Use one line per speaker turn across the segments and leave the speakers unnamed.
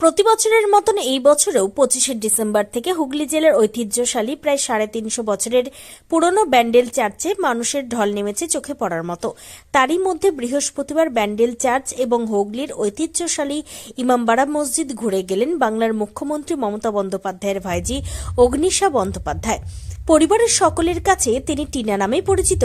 প্রতি বছরের মতন এই বছরেও পঁচিশে ডিসেম্বর থেকে হুগলি জেলার ঐতিহ্যশালী প্রায় সাড়ে তিনশো বছরের পুরনো ব্যান্ডেল চার্চে মানুষের ঢল নেমেছে চোখে পড়ার মতো। তারই মধ্যে বৃহস্পতিবার ব্যান্ডেল চার্চ এবং হুগলির ঐতিহ্যশালী ইমামবাড়া মসজিদ ঘুরে গেলেন বাংলার মুখ্যমন্ত্রী মমতা বন্দ্যোপাধ্যায়ের ভাইজি অগ্নিশা বন্দ্যোপাধ্যায়। পরিবারের সকলের কাছে তিনি টিনা নামেই পরিচিত।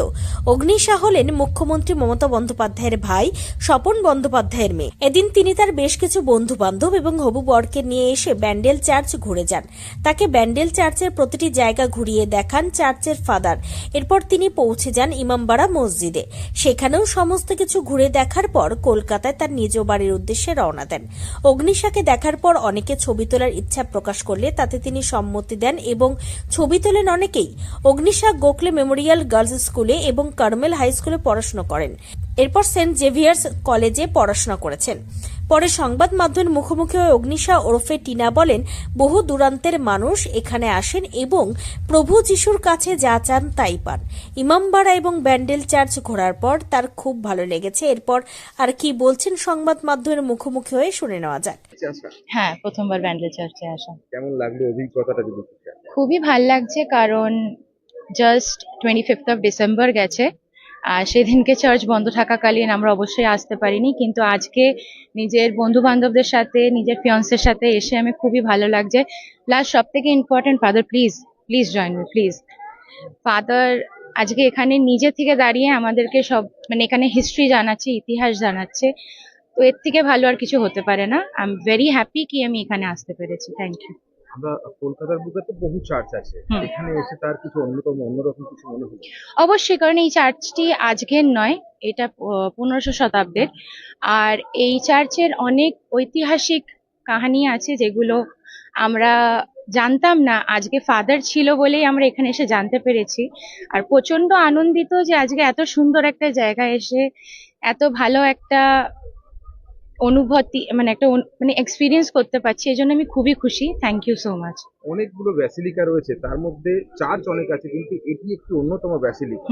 অগ্নিশা হলেন মুখ্যমন্ত্রী মমতা বন্দ্যোপাধ্যায়ের ভাই স্বপন বন্দ্যোপাধ্যায়ের মেয়ে। এদিন তিনি তার বেশ কিছু বন্ধু বান্ধব এবং হবু বরকে নিয়ে এসে ব্যান্ডেল চার্চ ঘুরে যান। তাকে ব্যান্ডেল চার্চের প্রতিটি জায়গা ঘুরিয়ে দেখান চার্চের ফাদার। এরপর তিনি পৌঁছে যান ইমামবাড়া মসজিদে। সেখানেও সমস্ত কিছু ঘুরে দেখার পর কলকাতায় তার নিজ বাড়ির উদ্দেশ্যে রওনা দেন। অগ্নিশাকে দেখার পর অনেকে ছবি তোলার ইচ্ছা প্রকাশ করলে তাতে তিনি সম্মতি দেন এবং ছবি তোলেন অনেকেই অগ্নিশা গোখলে মেমোরিয়াল গার্লস স্কুলে এবং কার্মেল হাই স্কুলে পড়াশোনা করেন। এরপর সেন্ট জেভিয়ার্স কলেজে পড়াশোনা করেছেন। পরে সংবাদ মাধ্যমের মুখোমুখি হয়ে অগ্নিশা ওরফে টিনা বলেন বহু দূরান্তের মানুষ এখানে আসেন এবং প্রভু যিশুর কাছে যা চান তাই পান। ইমামবাড়া এবং ব্যান্ডেল চার্চ ঘোরার পর তার খুব ভালো লেগেছে। এরপর আর কি বলছেন সংবাদ মাধ্যমের মুখোমুখি হয়ে শুনে নেওয়া যাক।
হ্যাঁ প্রথমবার ব্যান্ডেল চার্চে আসা।
কেমন লাগল অভিজ্ঞতাটা যদি?
খুবই ভালো লাগছে কারণ just twenty fifth of December গেছে। সেদিনকে চার্চ বন্ধ থাকাকালীন আমরা অবশ্যই আসতে পারিনি, কিন্তু আজকে নিজের বন্ধু বান্ধবদের সাথে, নিজের ফিয়ন্সের সাথে এসে আমি খুবই ভালো লাগছে। প্লাস সব থেকে important father please please join me please father আজকে এখানে নিজে থেকে দাঁড়িয়ে আমাদেরকে সব মানে এখানে হিস্ট্রি জানাচ্ছে, ইতিহাস জানাচ্ছে, তো এর থেকে ভালো আর কিছু হতে পারে না। আই এম ভেরি হ্যাপি কি আমি এখানে আসতে পেরেছি। থ্যাংক ইউ
আমরা কলকাতার বুকে তো বহু চার্চ আছে। এখানে এসে তার কিছু অন্যতম অন্যরকম কিছু মনে হলো?
অবশ্যই কারণ এই চার্চটি আজকের নয় এটা পনেরোশো শতাব্দের। আর এই চার্চের অনেক ঐতিহাসিক কাহিনী আছে যেগুলো আমরা জানতাম না আজকে ফাদার ছিল বলেই আমরা এখানে এসে জানতে পেরেছি। আর প্রচণ্ড আনন্দিত যে আজকে এত সুন্দর একটা জায়গায় এসে এত ভালো একটা অনুভূতি মানে একটা মানে এক্সপিরিয়েন্স করতে পারছি এই জন্য আমি খুবই খুশি। থ্যাংক ইউ সো মাচ
অনেকগুলো ব্যাসিলিকা রয়েছে তার মধ্যে চার্চ অনেক আছে কিন্তু এটি একটি অন্যতম ব্যাসিলিকা।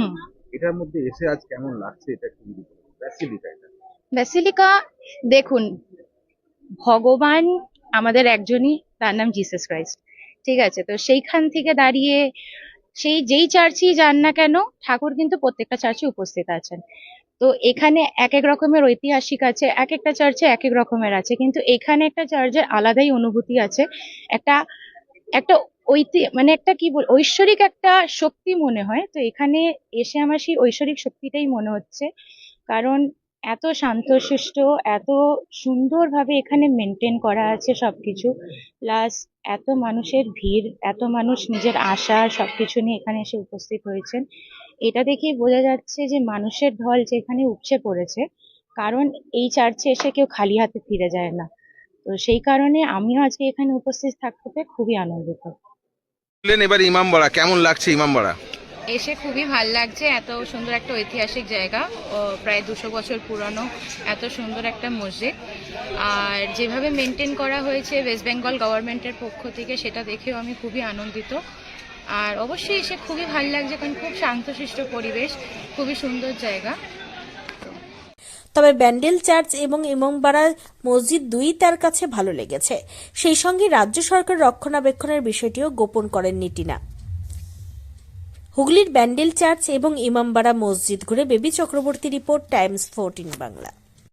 এটার মধ্যে এসে আজ কেমন লাগছে এটা একটু ব্যাসিলিকা এটা?
ব্যাসিলিকা দেখুন ভগবান আমাদের একজনই তার নাম জিসাস ক্রাইস্ট ঠিক আছে তো সেইখান থেকে দাঁড়িয়ে সেই যেই চার্চই যান না কেন ঠাকুর কিন্তু প্রত্যেকটা চার্চে উপস্থিত আছেন। তো এখানে এক এক রকমের ঐতিহাসিক আছে এক একটা চার্চে এক এক রকমের আছে, কিন্তু এখানে একটা চার্চের আলাদাই অনুভূতি আছে। একটা একটা ঐতি মানে একটা কি বল, ঐশ্বরিক একটা শক্তি মনে হয়। তো এখানে এসে আমার সেই ঐশ্বরিক শক্তিটাই মনে হচ্ছে। কারণ এত শান্তশিষ্ট, এত সুন্দরভাবে এখানে মেনটেন করা আছে সবকিছু। প্লাস এত মানুষের ভিড়, এত মানুষ নিজের আশা, সবকিছু নিয়ে এখানে এসে উপস্থিত হয়েছেন। এটা দেখেই বোঝা যাচ্ছে যে মানুষের ঢল যে এখানে উপচে পড়েছে কারণ এই চার্চে এসে কেউ খালি হাতে ফিরে যায় না। তো সেই কারণে আমিও আজকে এখানে উপস্থিত থাকতে পেরে খুবই আনন্দিত।
বললেন এবার ইমামবাড়া কেমন লাগছে ইমামবাড়া
এসে খুবই ভালো লাগছে এত সুন্দর একটা ঐতিহাসিক জায়গা ও প্রায় দুশো বছর পুরনো এত সুন্দর একটা মসজিদ। আর যেভাবে মেনটেন করা হয়েছে ওয়েস্ট বেঙ্গল গভর্নমেন্টের পক্ষ থেকে সেটা দেখেও আমি খুবই আনন্দিত। আর অবশ্যই এসে খুবই ভালো লাগছে, কারণ খুব শান্তশিষ্ট পরিবেশ, খুবই সুন্দর জায়গা।
তবে ব্যান্ডেল চার্চ এবং ইমামবাড়া মসজিদ দুই তার কাছে ভালো লেগেছে। সেই সঙ্গে রাজ্য সরকার রক্ষণাবেক্ষণের বিষয়টিও গোপন করেননি টিনা। হুগলির ব্যান্ডেল চার্চ এবং ইমামবাড়া মসজিদ ঘুরে Baby Chakraborty report, Times Fourteen Bangla.